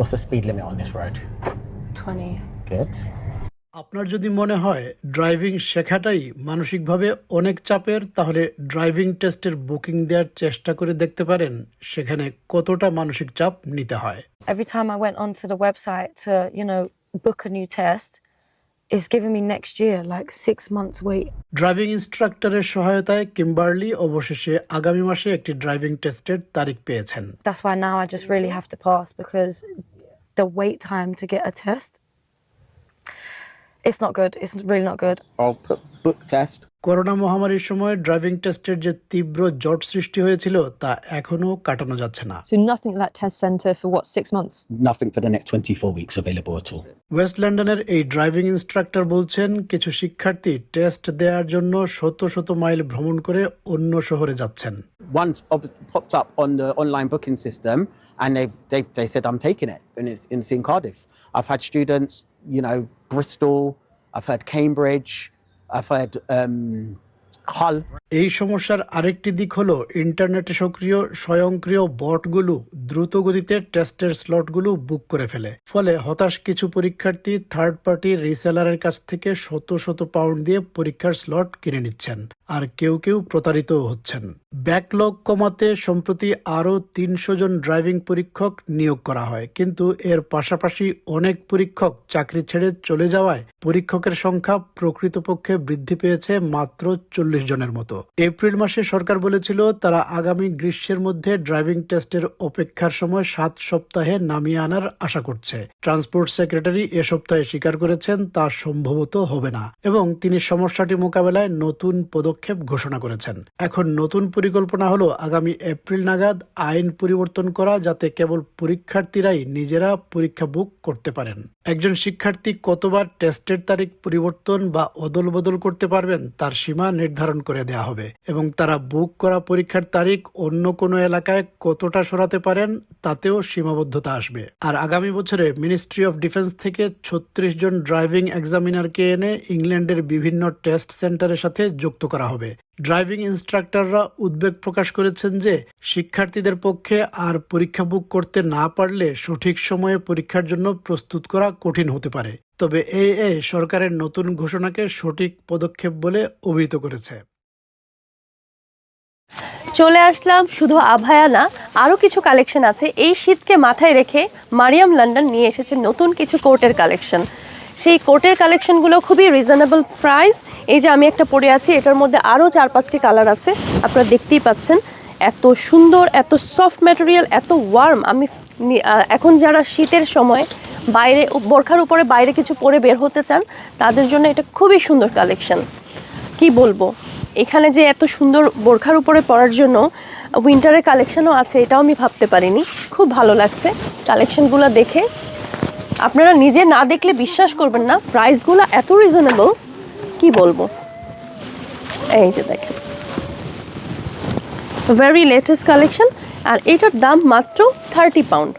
What's the speed limit on this road? 20. Good. আপনার যদি মনে হয় ড্রাইভিং শেখাটাই মানসিকভাবে অনেক চাপের তাহলে ড্রাইভিং টেস্টের বুকিং দেওয়ার চেষ্টা করে দেখতে পারেন সেখানে কতটা মানসিক চাপ নিতে হয় every time I on to the website to you know book a new me next year like 6 months wait driving ইন্সট্রাক্টরের সহায়তায় কিম্বার্লি অবশেষে আগামী মাসে একটি ড্রাইভিং টেস্টের তারিখ পেয়েছেন that's why now I just really have to the wait time to get a test, it's not good. It's really not good. I'll put book test. Corona মহামারীর সময় ড্রাইভিং টেস্টের যে তীব্র জট সৃষ্টি হয়েছিল তা এখনও কাটানো যাচ্ছে না So nothing at that test centre for what, six months? Nothing for the next 24 weeks available at all. West লন্ডনের এই ড্রাইভিং ইনস্ট্রাক্টর বলছেন কিছু শিক্ষার্থী টেস্ট দেওয়ার জন্য শত শত মাইল ভ্রমণ করে অন্য শহরে যাচ্ছেন one popped up on the online booking system and they've, they've they said I'm taking it and it's, it's in Cardiff. I've had students, you know, Bristol, I've had Cambridge, I've had um, Hull. এই সমস্যার আরেকটি দিক হলো ইন্টারনেটে সক্রিয় স্বয়ংক্রিয় বটগুলো দ্রুত গতিতে টেস্টের স্লটগুলো বুক করে ফেলে। ফলে হতাশ কিছু পরীক্ষার্থী থার্ড পার্টি রিসেলারের কাছ থেকে শত শত পাউন্ড দিয়ে পরীক্ষার স্লট কিনে নিচ্ছেন, আর কেউ কেউ প্রতারিত হচ্ছেন। ব্যাকলগ কমাতে সম্প্রতি আরও তিনশো জন ড্রাইভিং পরীক্ষক নিয়োগ করা হয়, কিন্তু এর পাশাপাশি অনেক পরীক্ষক চাকরি ছেড়ে চলে যাওয়ায় পরীক্ষকের সংখ্যা প্রকৃতপক্ষে বৃদ্ধি পেয়েছে মাত্র চল্লিশ জনের মতো। এপ্রিল মাসে সরকার বলেছিল, তারা আগামী গ্রীষ্মের মধ্যে ড্রাইভিং টেস্টের অপেক্ষার সময় সাত সপ্তাহে নামিয়ে আনার আশা করছে। ট্রান্সপোর্ট সেক্রেটারি এ সপ্তাহে স্বীকার করেছেন, তা সম্ভবত হবে না এবং তিনি সমস্যাটি মোকাবেলায় নতুন পদক্ষেপ ঘোষণা করেছেন। এখন নতুন পরিকল্পনা হলো আগামী এপ্রিল নাগাদ আইন পরিবর্তন করা যাতে কেবল পরীক্ষার্থীরাই নিজেরা পরীক্ষা বুক করতে পারেন। একজন শিক্ষার্থী কতবার টেস্টের তারিখ পরিবর্তন বা অদল বদল করতে পারবেন তার সীমা নির্ধারণ করে দেওয়া হবে এবং তারা বুক করা পরীক্ষার তারিখ অন্য কোনো এলাকায় কতটা সরাতে পারেন তাতেও সীমাবদ্ধতা আসবে। আর আগামী বছরে মিনিস্ট্রি অফ ডিফেন্স থেকে ছত্রিশ জন ড্রাইভিং এক্সামিনারকে এনে ইংল্যান্ডের বিভিন্ন টেস্ট সেন্টারের সাথে যুক্ত করা হবে। ড্রাইভিং ইনস্ট্রাক্টররা উদ্বেগ প্রকাশ করেছেন যে শিক্ষার্থীদের পক্ষে আর পরীক্ষা বুক করতে না পারলে সঠিক সময়ে পরীক্ষার জন্য প্রস্তুত করা কঠিন হতে পারে। তবে এ সরকারের নতুন ঘোষণাকে সঠিক পদক্ষেপ বলে অভিহিত করেছে। চলে আসলাম শুধু আভায়া না আরও কিছু কালেকশন আছে। এই শীতকে মাথায় রেখে মারিয়াম লন্ডন নিয়ে এসেছে নতুন কিছু কোর্টের কালেকশন সেই কোটের কালেকশনগুলো খুবই রিজনেবল প্রাইস এই যে আমি একটা পরে আছি, এটার মধ্যে আরও চার পাঁচটি কালার আছে। আপনারা দেখতেই পাচ্ছেন, এত সুন্দর, এত সফট ম্যাটেরিয়াল এত ওয়ার্ম আমি এখন যারা শীতের সময় বাইরে, বোরখার উপরে বাইরে কিছু পরে বের হতে চান, তাদের জন্য এটা খুবই সুন্দর কালেকশন কি বলব? এখানে যে এত সুন্দর বোরখার উপরে পরার জন্য উইন্টারের কালেকশনও আছে, এটাও আমি ভাবতে পারিনি। খুব ভালো লাগছে কালেকশনগুলো দেখে। আপনারা নিজে না দেখলে বিশ্বাস করবেন না প্রাইসগুলো এত রিজনেবল কি বলব? এই যে দেখেন। ভেরি লেটেস্ট কালেকশন আর এটার দাম মাত্র থার্টি পাউন্ড